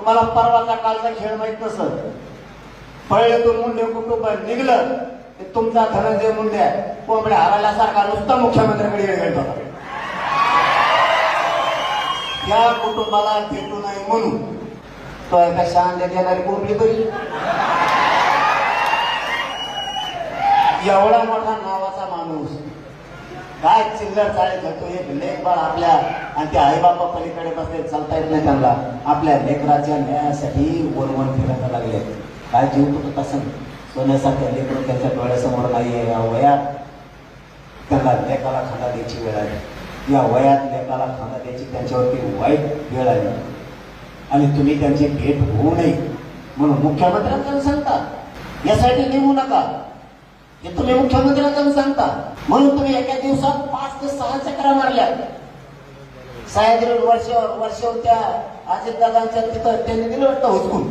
तुम्हाला परवाचा कालचा खेळ माहीत नसत. पळल्यातून मुंडे कुटुंब निघलं की तुमचा धनंजय मुंडे कोंबड्या हरवल्यासारखा नुसता मुख्यमंत्र्याकडे वेळ घालत. या कुटुंबाला भेटू नाही म्हणून. तो एका शांत देणारी कोंबडी तरी. एवढा मोठा नावाचा माणूस. काय चिल्लर चाळीत होतो एक लेख बाळ आपल्या आणि ते आईबापा पलीकडे बसले चालता येत नाही त्यांना. आपल्या लेकराच्या न्यायासाठी वरवर फिरायला लागले. काय जीव तुटत असं सोन्यासारख्या लेकरून त्यांच्या डोळ्यासमोर नाही आहे या वयात त्यांना लेकाला खाना द्यायची वेळ आली या वयात लेकाला खाना द्यायची त्यांच्यावरती वाईट वेळ आली आणि तुम्ही त्यांची भेट होऊ नये म्हणून मुख्यमंत्र्यांना सांगता. यासाठी नेमू नका. हे तुम्ही मुख्यमंत्र्यांना सांगता. म्हणून तुम्ही एका दिवसात पाच ते सहा चक्रा मारल्या. सह्याद्री वर्ष वर्ष त्या अजितदादांच्या तिथं त्यांनी दिलं वाटतं हुसकून